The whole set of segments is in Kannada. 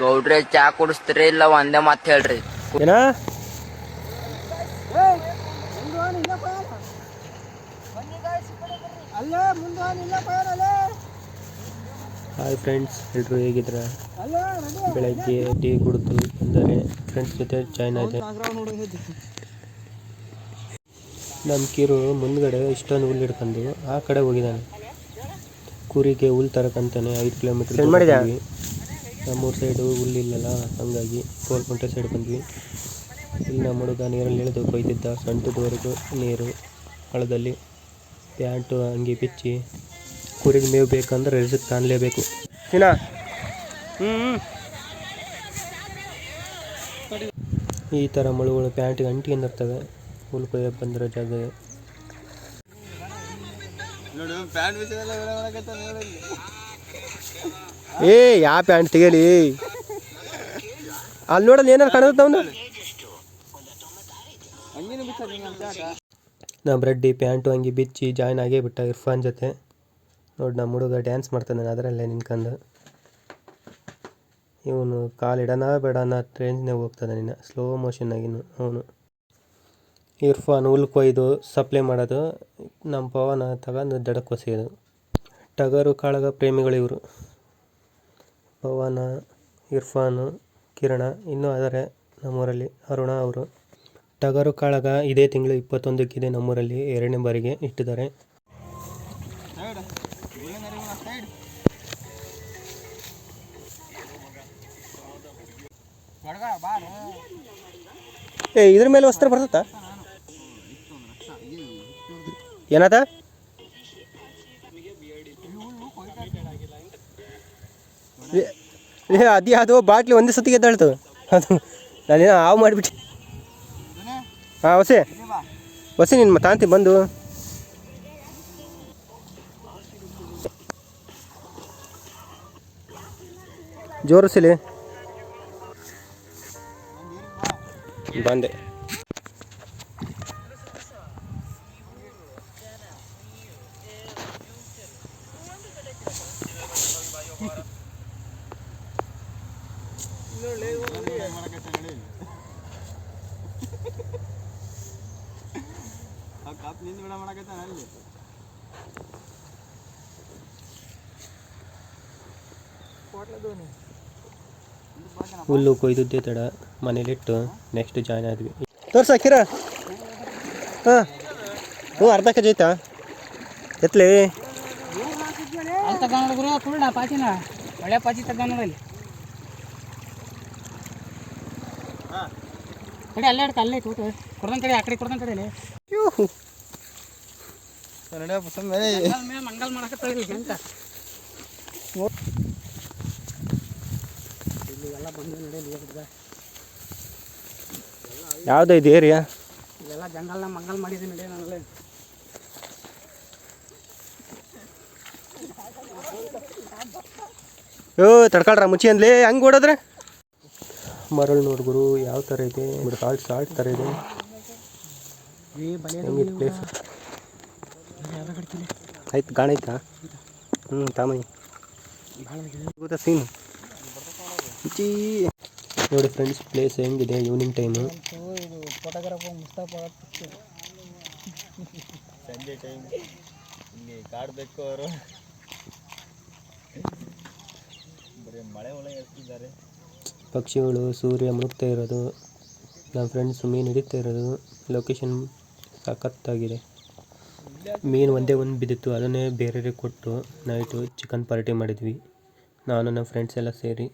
ಗೌಡ್ರೆ ಚಾ ಕುಡಿಸ್ತೀರಿ ಇಲ್ಲ ಒಂದೇ ಮಾತು ಹೇಳ್ರಿ. ಏನ? ಹಾಯ್ ಫ್ರೆಂಡ್ಸ್ ಎಲ್ಲರೂ ಹೇಗಿದ್ರ ಬೆಳಗ್ಗೆ ಟೀ ಕುಡಿದು ಅಂದರೆ ಫ್ರೆಂಡ್ಸ್ ಜೊತೆ ಜಾಯ್ನ್ ಆಯ್ತು ನಮ್ಮ ಕಿರು ಮುಂದ್ಗಡೆ ಇಷ್ಟೊಂದು ಹುಲ್ಲು ಹಿಡ್ಕೊಂಡು ಆ ಕಡೆ ಹೋಗಿದ್ದಾನೆ. ಕುರಿಗೆ ಹುಲ್ಲು ತರಕಂತಾನೆ ಐದು ಕಿಲೋಮೀಟರ್ ಮಾಡಿದ್ವಿ ನಮ್ಮೂರು ಸೈಡು ಹುಲ್ಲಿಲ್ಲಲ್ಲ ಹಂಗಾಗಿ ಕೋಲ್ಕುಂಟೆ ಸೈಡ್ ಬಂದ್ವಿ. ಇಲ್ಲಿ ನಮ್ಮ ಹುಡುಗ ನೀರಲ್ಲಿ ಇಳಿದು ಕೊಯ್ದಿದ್ದ ಸಂಟದವರೆಗೂ ನೀರು ಹಳದಲ್ಲಿ ಪ್ಯಾಂಟು ಅಂಗಿ ಬಿಚ್ಚಿ ಕುರಿಗೆ ಮೇವು ಬೇಕಂದ್ರೆ ರಿಸಕ್ ಕಾಣಲೇಬೇಕು. ಹ್ಞೂ ಈ ಥರ ಮುಳುಗಳು ಪ್ಯಾಂಟಿಗೆ ಅಂಟಿಕೊಂಡಿರ್ತವೆ ಹುಲ್ ಕೊಯ್ಯಕ್ಕೆ ಬಂದಿರೋ ಜಾಗ ಏ ಯಾವ ಪ್ಯಾಂಟ್ ತೆಗೇಲಿ ಅಲ್ಲಿ ನೋಡಲ್ಲ ಏನಾರು ಕಾಣುತ್ತೆ ಅವನು? ನಮ್ಮ ರೆಡ್ಡಿ ಪ್ಯಾಂಟು ಹಂಗೆ ಬಿಚ್ಚಿ ಜಾಯ್ನ್ ಆಗೇ ಬಿಟ್ಟ ಇರ್ಫಾನ್ ಜೊತೆ. ನೋಡಿ ನಮ್ಮ ಹುಡುಗ ಡ್ಯಾನ್ಸ್ ಮಾಡ್ತಾನೆ ಅದರಲ್ಲೇ ನಿನ್ಕಂಡು ಇವನು ಕಾಲಿಡನ ಬೇಡನ ರೇಂಜ್ನಾಗ ಹೋಗ್ತಾನೆ ನಿನ್ನ ಸ್ಲೋ ಮೋಷನ್ನಾಗಿನು ಅವನು. ಇರ್ಫಾನ್ ಹುಲ್ ಕೊಯ್ದು ಸಪ್ಲೈ ಮಾಡೋದು ನಮ್ಮ ಪವನ ತಗೊಂಡು ದಡಕ್ಕೆ ಒಸೆಯೋದು. ಟಗರು ಕಾಳಗ ಪ್ರೇಮಿಗಳು ಇವರು. ಪವನ, ಇರ್ಫಾನು, ಕಿರಣ ಇನ್ನೂ ಆದರೆ ನಮ್ಮೂರಲ್ಲಿ ಅರುಣ ಅವರು. ಟಗರು ಕಾಳಗ ಇದೇ ತಿಂಗಳು ಇಪ್ಪತ್ತೊಂದಕ್ಕಿದೆ ನಮ್ಮೂರಲ್ಲಿ ಎರಡನೇ ಬಾರಿಗೆ ಇಟ್ಟಿದ್ದಾರೆ. ಏ, ಇದ್ರ ಮೇಲೆ ವಸ್ತ್ರ ಬರುತ್ತಾ ಏನಾತ ಅದೇ, ಅದು ಬಾಟ್ಲಿ ಒಂದೇ ಸತಿಗೆ ಎದ್ದಾಳ್ತು. ಅದು, ನಾನೇನೋ ಹಾವು ಮಾಡಿಬಿಟ್ಟು. ಹಾಂ ಹೊಸೆ ಹೊಸೆ ನಿನ್ನ ತಾಂತಿ ಬಂದು. ಜೋರಿಸಲಿ ಬಂದೆ. ಹುಲ್ಲು ಕೊಯ್ದದ್ದೇ ತಡ ಮನೇಲಿಟ್ಟು ನೆಕ್ಸ್ಟ್ ಜಾಯ್ನ್ ಆದ್ವಿ. ತೋರ್ಸ ಕಿರ ಹಾಂ. ಹ್ಞೂ ಅರ್ಧ ಕೆ ಜಿ ಐತಾ? ಎತ್ಲಿ. ಅಲ್ಲಿ ತಗೊಂಡು ಗುರು ಕುಳ್ಳ ಪಾಚಿನ. ಒಳ್ಳೆ ಪಾಚಿ ತಗೊಂಡ್ರಲ್ಲಿ ಕಡೆ ಅಲ್ಲೇ ಅಡ್ಕ ಅಲ್ಲೇ ಕೂತು. ಕೊಡ್ದಂಗ್ ಕಡೆ ಆ ಕಡೆ ಕೊಡ್ದಂಗ್ ಕಡೆ ಮಂಗಲ್ ಇಲ್ಲಿ ಎಲ್ಲ ಬಂದು ನಡೆಯಲಿ ಯಾವ್ದು ಇದು ಏರಿಯಾ? ಇಲ್ಲೆಲ್ಲ ಜಂಗಲ್ನ ಮಂಗಲ್ ಮಾಡಿದ್ದೀನಿ ನಡೆಯ ನಾನಲ್ಲಿ ಯೋ ತಡ್ಕೊಳ್ರ ಮುಚ್ಚಿ ಅಂದ್ಲಿ ಹಂಗೆ ಓಡೋದ್ರೆ? ಮರಳು ನೋಡ್ಗುರು ಯಾವ ಥರ ಇದೆ? ಬಿಡು ಸಾಲ್ಟ್ ಸಾಲ್ಟ್ ಥರ ಇದೆ. ಹೆಂಗಿದೆ ಪ್ಲೇಸ್ ಆಯ್ತು ಗಾಣ ಐತಾ ಹ್ಞೂ ತಾಮಿ ಗೊತ್ತಾ ಸೀನು ನೋಡಿ ಫ್ರೆಂಡ್ಸ್ ಪ್ಲೇಸ್ ಹೆಂಗಿದೆ ಈವ್ನಿಂಗ್ ಟೈಮು ಇದು ಫೋಟೋಗ್ರಾಫ್ ಮುಸ್ತಫಾ ಸಂಜೆ ಟೈಮ್ ಇಲ್ಲಿ ಕಾಡಬೇಕು ಅವರು. ಬರೀ ಮಳೆ ಒಳಗೆ ಎರ್ತಿದ್ದಾರೆ. ಪಕ್ಷಿಗಳು ಸೂರ್ಯ ಮುಳುಗ್ತಾ ಇರೋದು. ನಮ್ಮ ಫ್ರೆಂಡ್ಸ್ ಮೀನು ಹಿಡಿತಾ ಇರೋದು. ಲೊಕೇಶನ್ ಸಖತ್ತಾಗಿದೆ. ಮೀನು ಒಂದೇ ಒಂದು ಬಿದ್ದಿತ್ತು, ಅದನ್ನೇ ಬೇರೆಯವ್ರಿಗೆ ಕೊಟ್ಟು ನೈಟು ಚಿಕನ್ ಪಾರ್ಟಿ ಮಾಡಿದ್ವಿ. ನಾನು, ನನ್ನ ಫ್ರೆಂಡ್ಸ್ ಎಲ್ಲ ಸೇರಿ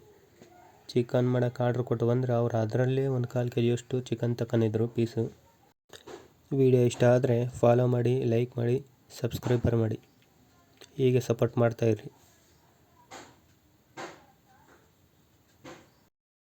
ಚಿಕನ್ ಮಾಡೋಕೆ ಆರ್ಡ್ರ್ ಕೊಟ್ಟು ಬಂದರೆ ಅವ್ರು ಅದರಲ್ಲೇ ಒಂದು ಕಾಲು ಕೆ ಜಿಯಷ್ಟು ಚಿಕನ್ ತಗೊಂಡಿದ್ರು ಪೀಸು ವಿಡಿಯೋ ಇಷ್ಟ ಆದರೆ ಫಾಲೋ ಮಾಡಿ ಲೈಕ್ ಮಾಡಿ ಸಬ್ಸ್ಕ್ರೈಬರ್ ಮಾಡಿ. ಹೀಗೆ ಸಪೋರ್ಟ್ ಮಾಡ್ತಾಯಿರಿ